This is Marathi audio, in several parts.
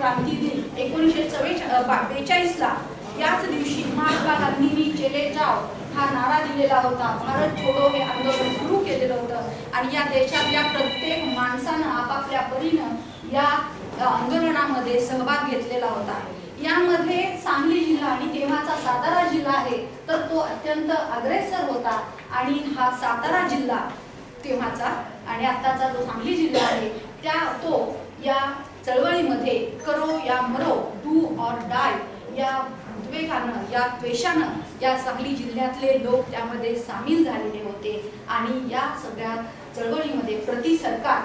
क्रांती दिन एकोणीसशे बेचाळीस ला याच दिवशी महात्मा गांधींनी चेले जाव हा नारा दिलेला होता. भारत छोडो हे आंदोलन सुरू केलेलं होतं. आणि या देशातल्या प्रत्येक माणसानं आपापल्या परीनं या आंदोलनामध्ये सहभाग घेतलेला होता. यामध्ये सांगली जिल्हा आणि तेव्हाचा सातारा जिल्हा आहे तर तो अत्यंत अग्रेसर होता. आणि हा सातारा जिल्हा तेव्हाचा आणि आत्ताचा जो सांगली जिल्हा आहे त्या तो या चळवळीमध्ये करो या मरो डू ऑर डाय या उद्वेगानं या द्वेषानं या सांगली जिल्ह्यातले लोक त्यामध्ये सामील झालेले होते. आणि या सगळ्या चळवळीमध्ये प्रति सरकार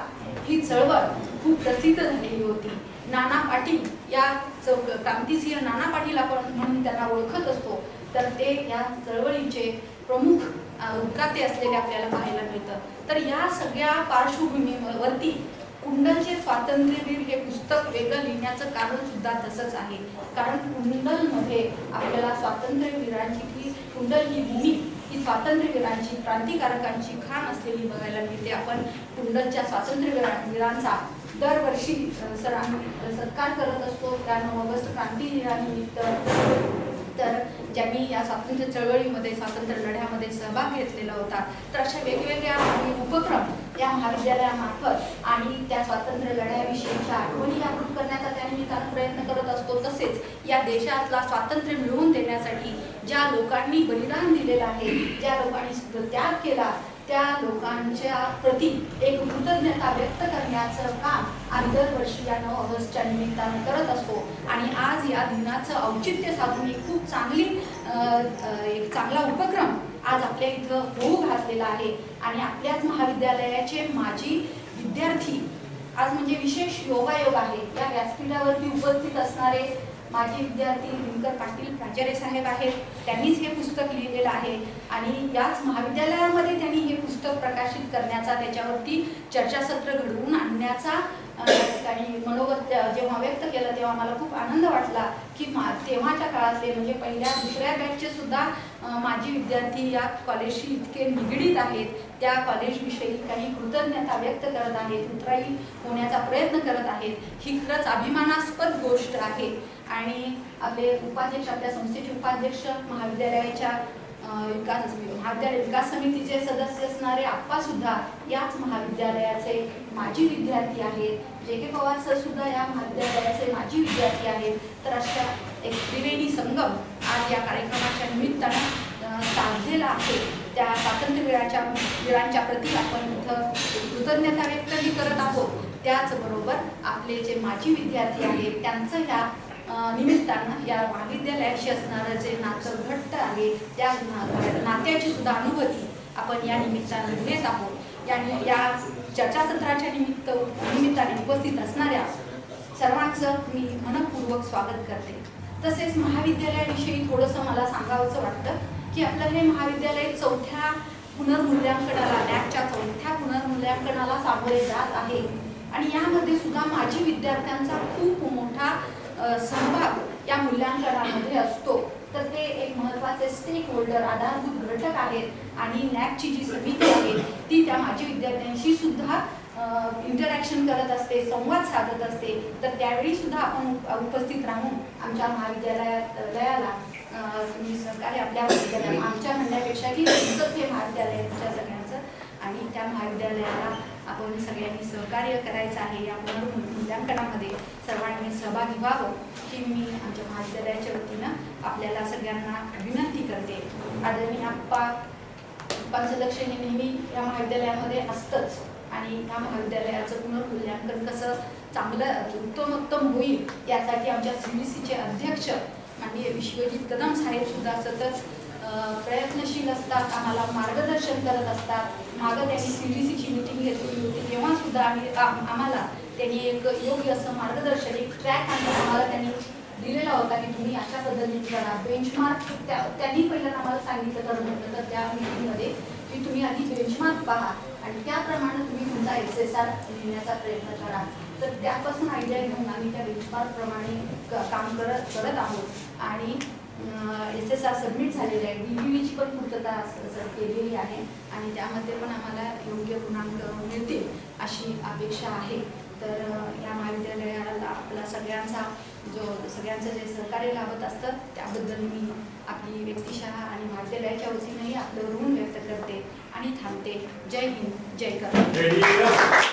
ही चळवळ खूप प्रसिद्ध झालेली होती. नाना पाटील या चौ क्रांतिसिंह नाना पाटील आपण म्हणून त्यांना ओळखत असतो तर ते या चळवळीचे प्रमुख उद्गाते असलेले आपल्याला पाहायला मिळतं. तर या सगळ्या पार्श्वभूमीवरती कुंडलचे स्वातंत्र्यवीर हे पुस्तक वेगळं लिहिण्याचं कारण सुद्धा तसंच आहे. कारण कुंडलमध्ये आपल्याला स्वातंत्र्यवीरांची ही कुंडल ही भूमी ही स्वातंत्र्यवीरांची क्रांतिकारकांची खाण असलेली बघायला मिळते. आपण कुंडलच्या स्वातंत्र्यवीरांचा दरवर्षी अ, सर आम्ही सत्कार करत असतो. त्या नऊ ऑगस्ट क्रांती दिनानिमित्त तर ज्यांनी या स्वातंत्र्य चळवळीमध्ये स्वातंत्र्य लढ्यामध्ये सहभाग घेतलेला होता तर अशा वेगवेगळ्या उपक्रम या महाविद्यालयामार्फत आणि त्या स्वातंत्र्य लढ्याविषयीच्या आठवणी जागृत करण्याचा त्या निमित्तानं प्रयत्न करत असतो. तसेच या देशातला स्वातंत्र्य मिळवून देण्यासाठी ज्या लोकांनी बलिदान दिलेलं आहे ज्या लोकांनी त्याग केला त्या लोकांच्या प्रती एक कृतज्ञता व्यक्त करण्याचं काम आम्ही दरवर्षी या नऊ ऑगस्टच्या निमित्तानं करत असतो. आणि आज या दिनाचं औचित्य साधून एक खूप चांगली एक चांगला उपक्रम आज आपल्या इथं होऊ घातलेला आहे. आणि आपल्याच महाविद्यालयाचे माजी विद्यार्थी आज म्हणजे विशेष योगायोग आहे. या व्यासपीठावरती उपस्थित असणारे माजी विद्यार्थी दिनकर पाटील प्राचार्य साहेब आहेत. त्यांनीच हे पुस्तक लिहिलेलं आहे. आणि याच महाविद्यालयामध्ये त्यांनी हे पुस्तक प्रकाशित करण्याचा त्याच्यावरती चर्चासत्र घडवून आणण्याचा अ, ठिकाणी मनोगत जेव्हा व्यक्त केलं तेव्हा मला खूप आनंद वाटला. की मा तेव्हाच्या काळातले म्हणजे पहिल्या दुसऱ्या बॅचचे सुद्धा माझी विद्यार्थी या कॉलेजशी इतके निगडीत आहेत त्या कॉलेजविषयी काही कृतज्ञता व्यक्त करत आहेत उतराई होण्याचा प्रयत्न करत आहेत ही खरंच अभिमानास्पद गोष्ट आहे. आणि आपले उपाध्यक्ष आपल्या संस्थेचे उपाध्यक्ष महाविद्यालयाच्या विकास विकास महाविद्यालय विकास समितीचे सदस्य असणारे आप्पा सुद्धा याच महाविद्यालयाचे माजी विद्यार्थी आहेत. जे के पवार सर सुद्धा या महाविद्यालयाचे माजी विद्यार्थी आहेत. तर अशा एक त्रिवेणी संगम आज या कार्यक्रमाच्या निमित्तानं साधलेला आहे. त्या स्वातंत्र्यवीराच्या वीरांच्या प्रती आपण इथं कृतज्ञता व्यक्तही करत आहोत. त्याचबरोबर आपले जे माजी विद्यार्थी आहेत त्यांचं ह्या निमित्तानं या महाविद्यालयाशी असणारं जे नातं घट्ट आहे त्या नात्याची सुद्धा अनुभूती आपण या निमित्तानं घेत आहोत. या या चर्चासत्राच्या निमित्त निमित्ताने उपस्थित असणाऱ्या सर्वांचं मी मनपूर्वक स्वागत करते. तसेच महाविद्यालयाविषयी थोडंसं मला सांगावंसं वाटतं की आपलं हे महाविद्यालय चौथ्या पुनर्मूल्यांकनाला नॅकच्या चौथ्या पुनर्मूल्यांकनाला सामोरे जात आहे. आणि यामध्ये सुद्धा माजी विद्यार्थ्यांचा खूप मोठा सहभाग या मूल्यांकनामध्ये असतो. तर ते एक महत्त्वाचे स्टेक होल्डर आधारभूत घटक आहेत आणि नॅकची जी समिती आहे ती त्या माजी विद्यार्थ्यांशी सुद्धा इंटरॅक्शन करत असते संवाद साधत असते. तर त्यावेळी सुद्धा आपण उपस्थित राहून आमच्या महाविद्यालयात सहकार्य आपल्या महाविद्यालयाला आमच्या म्हणण्यापेक्षाही तुमचंच हे महाविद्यालय तुमच्या सगळ्यांचं. आणि त्या महाविद्यालयाला आपण सगळ्यांनी सहकार्य करायचं आहे. या पुनर्मूल्यांकनामध्ये सर्वांनी सहभागी व्हावं ही मी आमच्या महाविद्यालयाच्या वतीनं आपल्याला सगळ्यांना विनंती करते. आदरणीय आप्पा आप्पांचं लक्ष हे नेहमी या महाविद्यालयामध्ये असतंच. आणि या महाविद्यालयाचं पुनर्मूल्यांकन कसं चांगलं उत्तमोत्तम होईल यासाठी आमच्या सी बी सीचे अध्यक्ष माननीय विश्वजित कदम साहेब सुद्धा सतत प्रयत्नशील असतात आम्हाला मार्गदर्शन करत असतात. मागं त्यांनी सी डी सीची मिटिंग घेतली होती. तेव्हा सुद्धा आम्ही आम्हाला त्यांनी एक योग्य असं मार्गदर्शन एक ट्रॅक आम्हाला त्यांनी दिलेला होता की तुम्ही अशा पद्धतीने करा. बेंचमार्क त्या त्यांनी पहिल्यांदा आम्हाला सांगितलं तर म्हटलं तर त्या मीटिंगमध्ये की तुम्ही आधी बेंचमार्क पहा आणि त्याप्रमाणे तुम्ही तुमचा एस एस आर लिहिण्याचा प्रयत्न करा. तर त्यापासून आयडिया घेऊन आम्ही त्या बेंचमार्कप्रमाणे क- काम करत करत आहोत. आणि एस एस आर सबमिट झालेले आहे. डी पी ची पण पूर्तता सर केलेली आहे. आणि त्यामध्ये पण आम्हाला योग्य गुणांक मिळतील अशी अपेक्षा आहे. तर या महाविद्यालयाला आपला सगळ्यांचा जो सगळ्यांचं जे सहकार्य लाभत असतं त्याबद्दल मी आपली व्यक्तिशः आणि महाविद्यालयाच्या वतीनेही आपलं ऋण व्यक्त करते आणि थांबते. जय हिंद. जय कर्नाटक